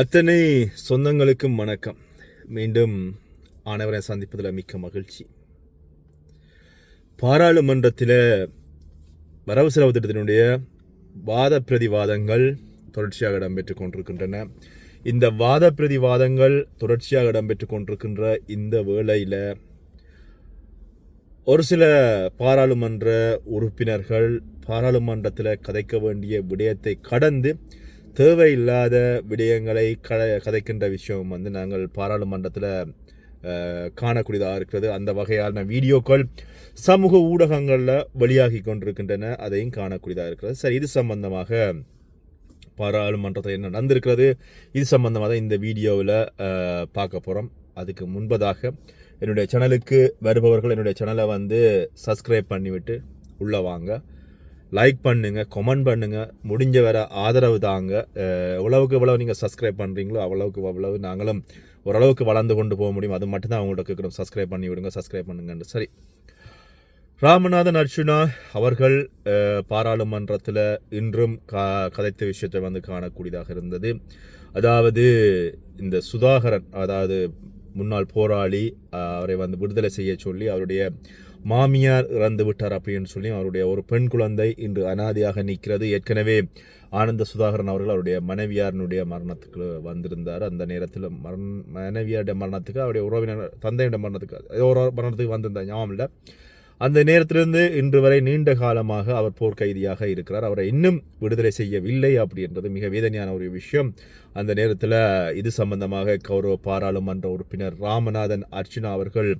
அத்தனை சொந்தங்களுக்கும் வணக்கம். மீண்டும் ஆனவரை சந்திப்பதில் மிக்க மகிழ்ச்சி. பாராளுமன்றத்தில் வரவு செலவு திட்டத்தினுடைய வாத பிரதிவாதங்கள் தொடர்ச்சியாக இடம்பெற்றுக் கொண்டிருக்கின்றன. இந்த வாத பிரதிவாதங்கள் தொடர்ச்சியாக இடம்பெற்றுக் கொண்டிருக்கின்ற இந்த வேளையில் ஒரு சில பாராளுமன்ற உறுப்பினர்கள் பாராளுமன்றத்தில் கதைக்க வேண்டிய விடயத்தை கடந்து தேவையில்லாத விடயங்களை க கதைக்கின்ற விஷயம் வந்து நாங்கள் பாராளுமன்றத்தில் காணக்கூடியதாக இருக்கிறது. அந்த வகையான வீடியோக்கள் சமூக ஊடகங்களில் வெளியாகி கொண்டிருக்கின்றன. அதையும் காணக்கூடியதாக இருக்கிறது. சரி இது சம்பந்தமாக பாராளுமன்றத்தில் என்ன நடந்திருக்கிறது? இது சம்பந்தமாக தான் இந்த வீடியோவில் பார்க்க போகிறோம் அதுக்கு முன்பதாக என்னுடைய சேனலுக்கு வருபவர்கள் என்னுடைய சேனலை வந்து சப்ஸ்கிரைப் பண்ணிவிட்டு உள்ளே வாங்க. லைக் பண்ணுங்கள் கமெண்ட் பண்ணுங்கள் முடிஞ்ச வர ஆதரவு தாங்க. எவ்வளவுக்கு எவ்வளவு நீங்கள் சப்ஸ்கிரைப் பண்ணுறீங்களோ அவ்வளவுக்கு அவ்வளவு நாங்களும் ஓரளவுக்கு வளர்ந்து கொண்டு போக முடியும். அது மட்டும்தான் அவங்கள்ட்ட கேட்குறோம். சப்ஸ்கிரைப் பண்ணி விடுங்க சப்ஸ்கிரைப் பண்ணுங்கன்னு சரி. ராமநாதன் அர்ஜுனா அவர்கள் பாராளுமன்றத்தில் இன்றும் கா கதைத்த விஷயத்தை வந்து காணக்கூடியதாக இருந்தது. அதாவது இந்த சுதாகரன் அதாவது முன்னாள் போராளி அவரை வந்து விடுதலை செய்ய சொல்லி அவருடைய மாமியார் இறந்து விட்டார் அப்படின்னு சொல்லி அவருடைய ஒரு பெண் குழந்தை இன்று அனாதையாக நிற்கிறது. ஏற்கனவே ஆனந்த சுதாகரன் அவர்கள் அவருடைய மனைவியாரினுடைய மரணத்துக்கு வந்திருந்தார். அந்த நேரத்தில் மரண மனைவியாருடைய மரணத்துக்கு அவருடைய உறவினர் தந்தையுடைய மரணத்துக்கு ஏதோ ஒரு மரணத்துக்கு வந்திருந்தார். ஞாபகம் இல்லை. அந்த நேரத்திலிருந்து இன்று வரை நீண்ட காலமாக அவர் போர்க்கைதியாக இருக்கிறார். அவரை இன்னும் விடுதலை செய்யவில்லை அப்படின்றது மிக வேதனையான ஒரு விஷயம். அந்த நேரத்தில் இது சம்பந்தமாக கௌரவ பாராளுமன்ற உறுப்பினர் ராமநாதன் அர்ச்சனா அவர்கள்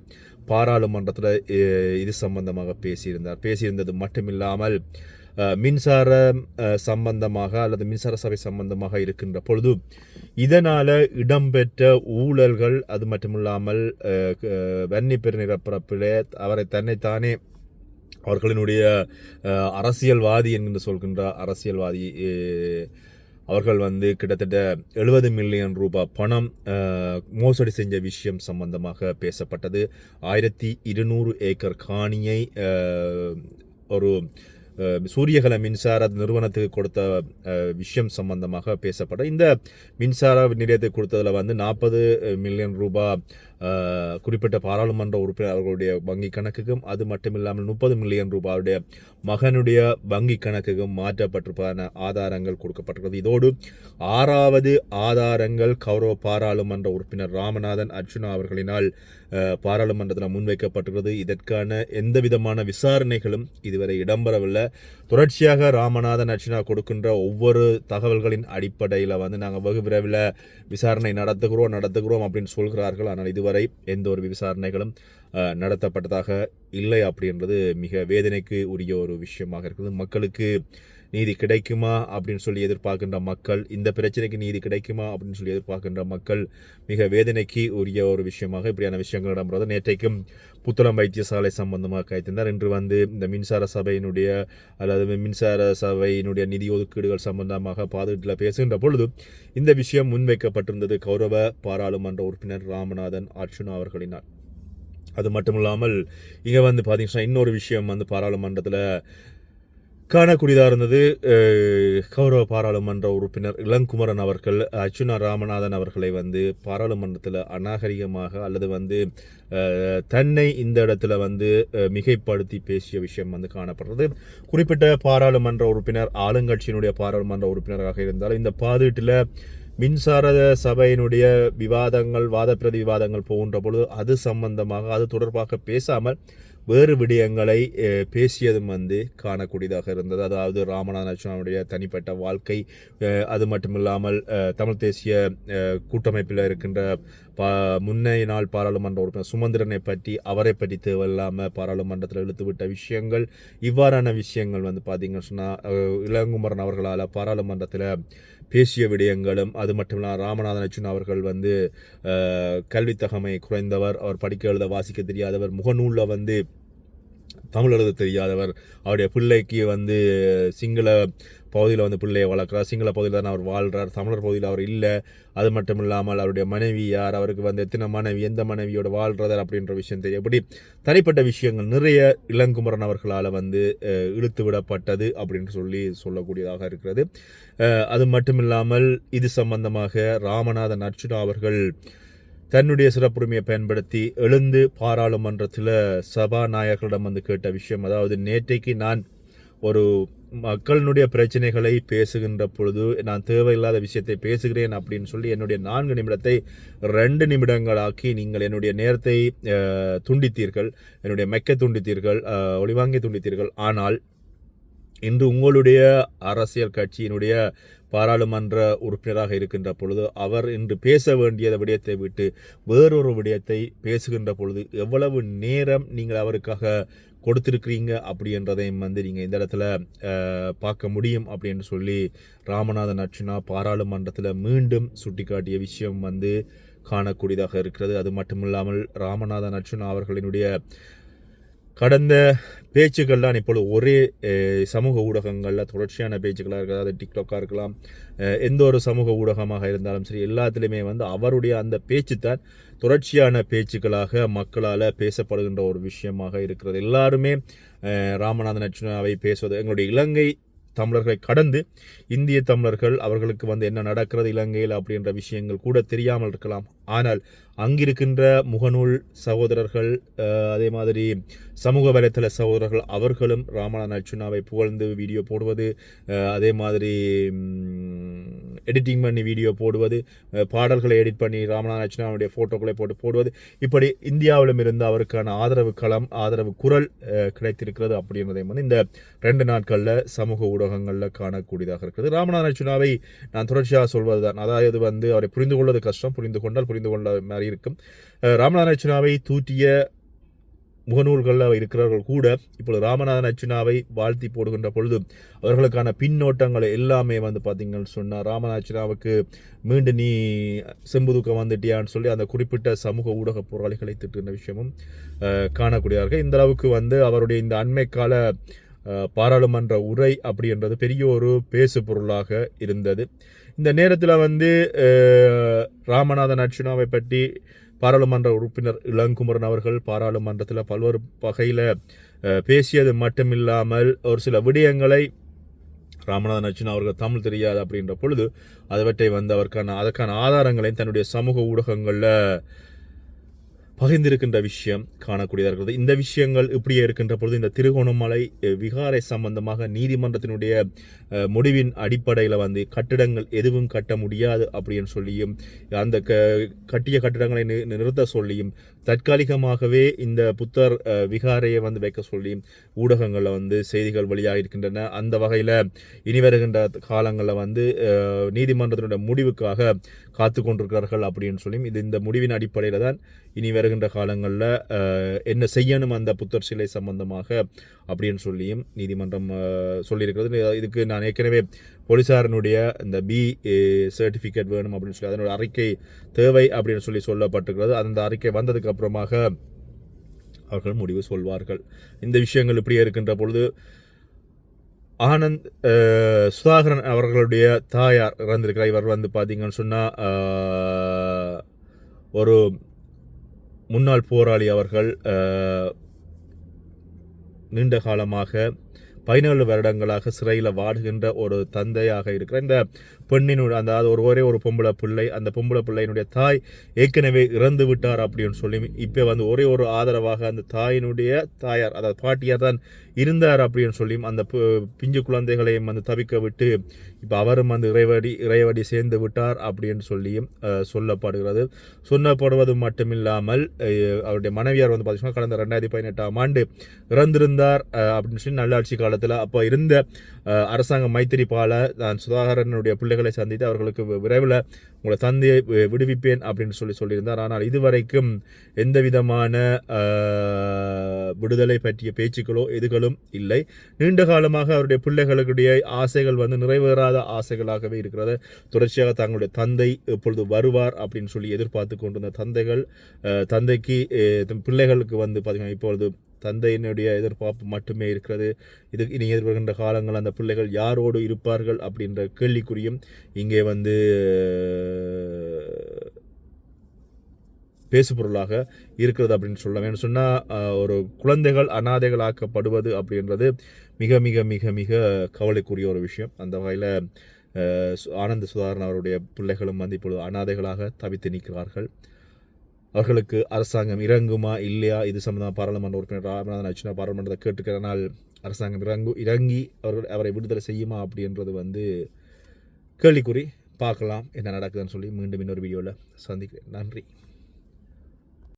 பாராளுமன்றத்தில் இது சம்பந்தமாக பேசியிருந்தார். பேசியிருந்தது மட்டுமில்லாமல் மின்சார மின்சாரம் சம்பந்தமாக அல்லது மின்சார சபை சம்பந்தமாக இருக்கின்ற பொழுது இதனால் இடம்பெற்ற ஊழல்கள் அது மட்டுமில்லாமல் வன்னி பெருநிரப்பரப்பிலே அவரை தன்னைத்தானே அவர்களினுடைய அரசியல்வாதி என்று சொல்கின்ற அரசியல்வாதி அவர்கள் வந்து கிட்டத்தட்ட எழுபது மில்லியன் ரூபாய் பணம் மோசடி செஞ்ச விஷயம் சம்பந்தமாக பேசப்பட்டது. ஆயிரத்தி இருநூறு ஏக்கர் காணியை ஒரு சூரியகல மின்சார நிறுவனத்துக்கு கொடுத்த விஷயம் சம்பந்தமாக பேசப்பட்ட இந்த மின்சார நிலையத்துக்கு கொடுத்ததில் வந்து நாற்பது மில்லியன் ரூபாய் குறிப்பிட்ட பாராளுமன்ற உறுப்பினர் அவர்களுடைய வங்கி கணக்குக்கும் அது மட்டுமில்லாமல் முப்பது மில்லியன் ரூபாயுடைய மகனுடைய வங்கி கணக்குக்கும் மாற்றப்பட்டிருப்பதான ஆதாரங்கள் கொடுக்கப்பட்டிருக்கிறது. இதோடு ஆறாவது ஆதாரங்கள் கௌரவ பாராளுமன்ற உறுப்பினர் ராமநாதன் அர்ச்சுனா அவர்களினால் பாராளுமன்றத்தில் முன்வைக்கப்பட்டுள்ளது இதற்கான எந்த விதமான விசாரணைகளும் இதுவரை இடம்பெறவில்லை. தொடர்ச்சியாக ராமநாதன் அர்ச்சுனா கொடுக்கின்ற ஒவ்வொரு தகவல்களின் அடிப்படையில் வந்து நாங்கள் வெகு விரைவில் விசாரணை நடத்துகிறோம் நடத்துகிறோம் அப்படின்னு சொல்கிறார்கள். ஆனால் இதுவரை எந்த ஒரு விசாரணைகளும் நடத்தப்பட்டதாக இல்லை அப்படின்றது மிக வேதனைக்கு உரிய ஒரு விஷயமாக இருக்குது மக்களுக்கு நீதி கிடைக்குமா அப்படின்னு சொல்லி எதிர்பார்க்கின்ற மக்கள் இந்த பிரச்சனைக்கு நீதி கிடைக்குமா அப்படின்னு சொல்லி எதிர்பார்க்கின்ற மக்கள் மிக வேதனைக்கு உரிய ஒரு விஷயமாக இப்படியான விஷயங்கள் இடம்பெறது நேற்றைக்கும் புத்தளம் வைத்தியசாலை சம்பந்தமாக கைத்திருந்தார் இன்று வந்து இந்த மின்சார சபையினுடைய அல்லது மின்சார சபையினுடைய நிதி ஒதுக்கீடுகள் சம்பந்தமாக பாதுகாட்டில் பேசுகின்ற பொழுது இந்த விஷயம் முன்வைக்கப்பட்டிருந்தது கௌரவ பாராளுமன்ற உறுப்பினர் ராமநாதன் அர்ஜுனா அவர்களினால். அது மட்டும் இல்லாமல் இங்கே வந்து பார்த்தீங்கன்னா இன்னொரு விஷயம் வந்து பாராளுமன்றத்தில் காணக்கூடியதாக இருந்தது கௌரவ பாராளுமன்ற உறுப்பினர் இளங்குமரன் அவர்கள் அர்ச்சுனா ராமநாதன் அவர்களை வந்து பாராளுமன்றத்தில் அநாகரிகமாக அல்லது வந்து தன்னை இந்த இடத்துல வந்து மிகைப்படுத்தி பேசிய விஷயம் வந்து காணப்படுறது. குறிப்பிட்ட பாராளுமன்ற உறுப்பினர் ஆளுங்கட்சியினுடைய பாராளுமன்ற உறுப்பினராக இருந்தாலும் இந்த பாதீட்டில் மின்சார சபையினுடைய விவாதங்கள் வாத பிரதி விவாதங்கள் போகின்ற பொழுது அது சம்பந்தமாக அது தொடர்பாக பேசாமல் வேறு விடயங்களை பேசியதும் வந்து காணக்கூடியதாக இருந்தது. அதாவது ராமநாதனுடைய தனிப்பட்ட வாழ்க்கை அது மட்டும் இல்லாமல் தமிழ் தேசிய கூட்டமைப்பில் இருக்கின்ற பா முன்னைய நாள் பாராளுமன்ற உறுப்பினர் சுமந்திரனை பற்றி அவரை பற்றி தேவையில்லாமல் பாராளுமன்றத்தில் இழுத்துவிட்ட விஷயங்கள் இவ்வாறான விஷயங்கள் வந்து பார்த்தீங்கன்னு சொன்னால் இளங்குமரன் அவர்களால் பாராளுமன்றத்தில் பேசிய விடயங்களும் அது மட்டும் இல்லாமல் ராமநாதன் அச்சுன் அவர்கள் வந்து கல்வித்தகமை குறைந்தவர் அவர் படிக்க எழுத வாசிக்க தெரியாதவர் முகநூலில் வந்து தமிழ் எழுத தெரியாதவர். அவருடைய பிள்ளைக்கு வந்து சிங்கள பகுதியில் வந்து பிள்ளையை வளர்க்குறார். சிங்கள பகுதியில் தான் அவர் வாழ்கிறார் தமிழர் பகுதியில் அவர் இல்லை. அது மட்டும் இல்லாமல் அவருடைய மனைவி யார்? அவருக்கு வந்து எத்தனை மனைவி? எந்த மனைவியோட வாழ்கிறதார் அப்படின்ற விஷயம் தெரியும். எப்படி? தனிப்பட்ட விஷயங்கள். நிறைய இளங்குமரன் அவர்களால் வந்து இழுத்து விடப்பட்டது அப்படின்னு சொல்லி சொல்லக்கூடியதாக இருக்கிறது. அது மட்டும் இல்லாமல் இது சம்பந்தமாக ராமநாதன் அர்ச்சுனா அவர்கள் தன்னுடைய சிறப்புரிமையை பயன்படுத்தி எழுந்து பாராளுமன்றத்தில் சபாநாயகர்களிடம் வந்து கேட்ட விஷயம் அதாவது நேற்றைக்கு நான் ஒரு மக்களினுடைய பிரச்சனைகளை பேசுகின்ற பொழுது நான் தேவையில்லாத விஷயத்தை பேசுகிறேன் அப்படின்னு சொல்லி என்னுடைய நான்கு நிமிடத்தை ரெண்டு நிமிடங்களாக்கி நீங்கள் என்னுடைய நேரத்தை துண்டித்தீர்கள். என்னுடைய மெக்க துண்டித்தீர்கள் ஒளிவாங்கி துண்டித்தீர்கள். ஆனால் இன்று உங்களுடைய அரசியல் கட்சியினுடைய பாராளுமன்ற உறுப்பினராக இருக்கின்ற பொழுது அவர் இன்று பேச வேண்டிய விடயத்தை விட்டு வேறொரு விடயத்தை பேசுகின்ற பொழுது எவ்வளவு நேரம் நீங்கள் அவருக்காக கொடுத்திருக்கிறீங்க அப்படின்றதையும் வந்து நீங்கள் இந்த இடத்துல பார்க்க முடியும் அப்படின்னு சொல்லி ராமநாதன் அர்ச்சுனா பாராளுமன்றத்தில் மீண்டும் சுட்டிக்காட்டிய விஷயம் வந்து காணக்கூடியதாக இருக்கிறது. அது மட்டுமில்லாமல் ராமநாதன் அர்ச்சுனா அவர்களினுடைய கடந்த பேச்சுக்கள்லாம் இப்பொழுது ஒரே சமூக ஊடகங்களில் தொடர்ச்சியான பேச்சுக்களாக இருக்கலாம் அது டிக்டாக்காக இருக்கலாம் எந்த ஒரு சமூக ஊடகமாக இருந்தாலும் சரி எல்லாத்துலேயுமே வந்து அவருடைய அந்த பேச்சு தான் தொடர்ச்சியான பேச்சுக்களாக மக்களால் பேசப்படுகின்ற ஒரு விஷயமாக இருக்கிறது. எல்லாருமே ராமநாதன் அர்ச்சுனாவை பேசுவது எங்களுடைய இலங்கை தமிழர்களை கடந்து இந்திய தமிழர்கள் அவர்களுக்கு வந்து என்ன நடக்கிறது இலங்கையில் அப்படின்ற விஷயங்கள் கூட தெரியாமல் இருக்கலாம். ஆனால் அங்கிருக்கின்ற முகநூல் சகோதரர்கள் அதே மாதிரி சமூக வலைத்தள சகோதரர்கள் அவர்களும் ராமநாதன் அர்ச்சுனாவை புகழ்ந்து வீடியோ போடுவது அதே மாதிரி எடிட்டிங் பண்ணி வீடியோ போடுவது பாடல்களை எடிட் பண்ணி ராமநாதன் அர்ச்சுனாவுடைய ஃபோட்டோக்களை போட்டு போடுவது. இப்படி இந்தியாவிலும் இருந்து அவருக்கான ஆதரவு களம் ஆதரவு குரல் கிடைத்திருக்கிறது அப்படின்றதையும் வந்து இந்த ரெண்டு நாட்களில் சமூக ஊடகங்களில் காணக்கூடியதாக இருக்கிறது. ராமநாத அர்ச்சுனாவை நான் தொடர்ச்சியாக சொல்வது தான் அதாவது வந்து அவரை புரிந்து கொள்வது கஷ்டம் புரிந்து கொண்டால் புரிந்து கொள்ள மாதிரி இருக்கும். ராமநாத ராமநாதன் அர்ச்சுனாவை தூற்றிய முகநூல்களில் இருக்கிறவர்கள் கூட இப்பொழுது ராமநாதன் அச்சுனாவை வாழ்த்தி போடுகின்ற பொழுது அவர்களுக்கான பின்னோட்டங்களை எல்லாமே வந்து பார்த்தீங்கன்னு சொன்னால் ராமநாத அச்சுனாவுக்கு மீண்டும் நீ செம்புதுக்கம் வந்துட்டியான்னு சொல்லி அந்த குறிப்பிட்ட சமூக ஊடக போராளிகளை திட்டுகின்ற விஷயமும் அஹ், காணக்கூடியவர்கள். இந்த அளவுக்கு வந்து அவருடைய இந்த அண்மை கால பாராளுமன்ற உரை அப்படின்றது பெரிய ஒரு பேசு பொருளாக இருந்தது. இந்த நேரத்தில் வந்து ராமநாதன் அர்ச்சுனாவை பற்றி பாராளுமன்ற உறுப்பினர் இளங்குமரன் அவர்கள் பாராளுமன்றத்தில் பல்வேறு வகையில் பேசியது மட்டுமில்லாமல் ஒரு சில விடயங்களை ராமநாதன் அர்ச்சுனா அவர்கள் தமிழ் தெரியாது அப்படின்ற பொழுது அதவற்றை வந்து அவருக்கான அதற்கான ஆதாரங்களையும் தன்னுடைய சமூக ஊடகங்களில் பகிர்ந்திருக்கின்ற விஷயம் காணக்கூடியதாக இருக்கிறது. இந்த விஷயங்கள் இப்படியே இருக்கின்ற பொழுது இந்த திருகோணமலை விகாரை சம்பந்தமாக நீதிமன்றத்தினுடைய முடிவின் அடிப்படையில் வந்து கட்டிடங்கள் எதுவும் கட்ட முடியாது அப்படின்னு சொல்லியும் அந்த க கட்டிய கட்டிடங்களை நி- நிறுத்த சொல்லியும் தற்காலிகமாகவே இந்த புத்தர் விகாரையை வந்து வைக்க சொல்லியும் ஊடகங்களில் வந்து செய்திகள் வெளியாக இருக்கின்றன அந்த வகையில் இனி வருகின்ற காலங்களில் வந்து நீதிமன்றத்தினுடைய முடிவுக்காக காத்து கொண்டிருக்கிறார்கள் அப்படின்னு சொல்லியும் இது இந்த முடிவின் அடிப்படையில் தான் இனி வருகின்ற காலங்களில் என்ன செய்யணும் அந்த புத்தர் சிலை சம்பந்தமாக அப்படின்னு சொல்லியும் நீதிமன்றம் சொல்லியிருக்கிறது. இதுக்கு நான் ஏற்கனவே போலீசாரனுடைய இந்த பி சர்டிஃபிகேட் வேணும் அப்படின்னு சொல்லி அதனுடைய அறிக்கை தேவை அப்படின்னு சொல்லி சொல்லப்பட்டிருக்கிறது. அந்த அறிக்கை வந்ததுக்கு அப்புறமாக அவர்கள் முடிவு சொல்வார்கள். இந்த விஷயங்கள் இப்படியே இருக்கின்ற பொழுது ஆனந்த் சுதாகரன் அவர்களுடைய தாயார் இறந்திருக்கிறார். இவர் வந்து பார்த்தீங்கன்னு சொன்னால் ஒரு முன்னாள் போராளி அவர்கள் நீண்ட காலமாக பதினேழு வருடங்களாக சிறையில் வாடுகின்ற ஒரு தந்தையாக இருக்கிற இந்த பெண்ணினுடைய அந்த அது ஒரு ஒரே ஒரு பொம்பளை பிள்ளை அந்த பொம்பளை பிள்ளையினுடைய தாய் ஏற்கனவே இறந்து விட்டார் அப்படின்னு சொல்லி இப்போ வந்து ஒரே ஒரு ஆதரவாக அந்த தாயினுடைய தாயார் அதாவது பாட்டியார் தான் இருந்தார் அப்படின்னு சொல்லியும் அந்த பு- பிஞ்சு குழந்தைகளையும் வந்து தவிக்க விட்டு இப்போ அவரும் வந்து இறைவடி இறைவடி சேர்ந்து விட்டார் அப்படின்னு சொல்லியும் சொல்லப்படுகிறது. சொல்லப்படுவது மட்டுமில்லாமல் அவருடைய மனைவியார் வந்து பார்த்தீங்கன்னா கடந்த ரெண்டாயிரத்தி பதினெட்டாம் ஆண்டு இறந்திருந்தார் அப்படின்னு சொல்லி நல்லாட்சி கால காலத்தில். அப்போ இருந்த அரசாங்க மைத்திரிபால நான் சுதாகரனுடைய பிள்ளைகளை சந்தித்து அவர்களுக்கு விரைவில் உங்களை தந்தையை விடுவிப்பேன் அப்படின்னு சொல்லி சொல்லியிருந்தார். ஆனால் இதுவரைக்கும் எந்த விதமான விடுதலை பற்றிய பேச்சுக்களோ எதுகளும் இல்லை. நீண்ட காலமாக அவருடைய பிள்ளைகளுடைய ஆசைகள் வந்து நிறைவேறாத ஆசைகளாகவே இருக்கிறது. தொடர்ச்சியாக தங்களுடைய தந்தை எப்பொழுது வருவார் அப்படின்னு சொல்லி எதிர்பார்த்து கொண்டிருந்த தந்தைகள் தந்தைக்கு பிள்ளைகளுக்கு வந்து பார்த்தீங்கன்னா இப்பொழுது தந்தையினுடைய எதிர்பார்ப்பு மட்டுமே இருக்கிறது. இது இனி எதிர்வருகின்ற காலங்கள் அந்த பிள்ளைகள் யாரோடு இருப்பார்கள் அப்படின்ற கேள்விக்குறியும் இங்கே வந்து பேசுபொருளாக இருக்கிறது அப்படின்னு சொல்லலாம். ஏன்னு சொன்னால் ஒரு குழந்தைகள் அனாதைகளாக்கப்படுவது அப்படின்றது மிக மிக மிக மிக கவலைக்குரிய ஒரு விஷயம். அந்த வகையில் ஆனந்த சுதாகரன் அவருடைய பிள்ளைகளும் வந்து இப்பொழுது அனாதைகளாக தவித்து நிற்கிறார்கள். அவர்களுக்கு அரசாங்கம் இறங்குமா இல்லையா? இது சம்பந்தமாக பாராளுமன்ற உறுப்பினர் ராமநாதன் அச்சுனா பாராளுமன்றத்தை கேட்டுக்கிறனால் அரசாங்கம் இறங்கு இறங்கி அவர்கள் அவரை விடுதலை செய்யுமா அப்படின்றது வந்து கேள்விக்குறி. பார்க்கலாம் என்ன நடக்குதுன்னு சொல்லி மீண்டும் இன்னொரு வீடியோவில் சந்திக்கிறேன். நன்றி.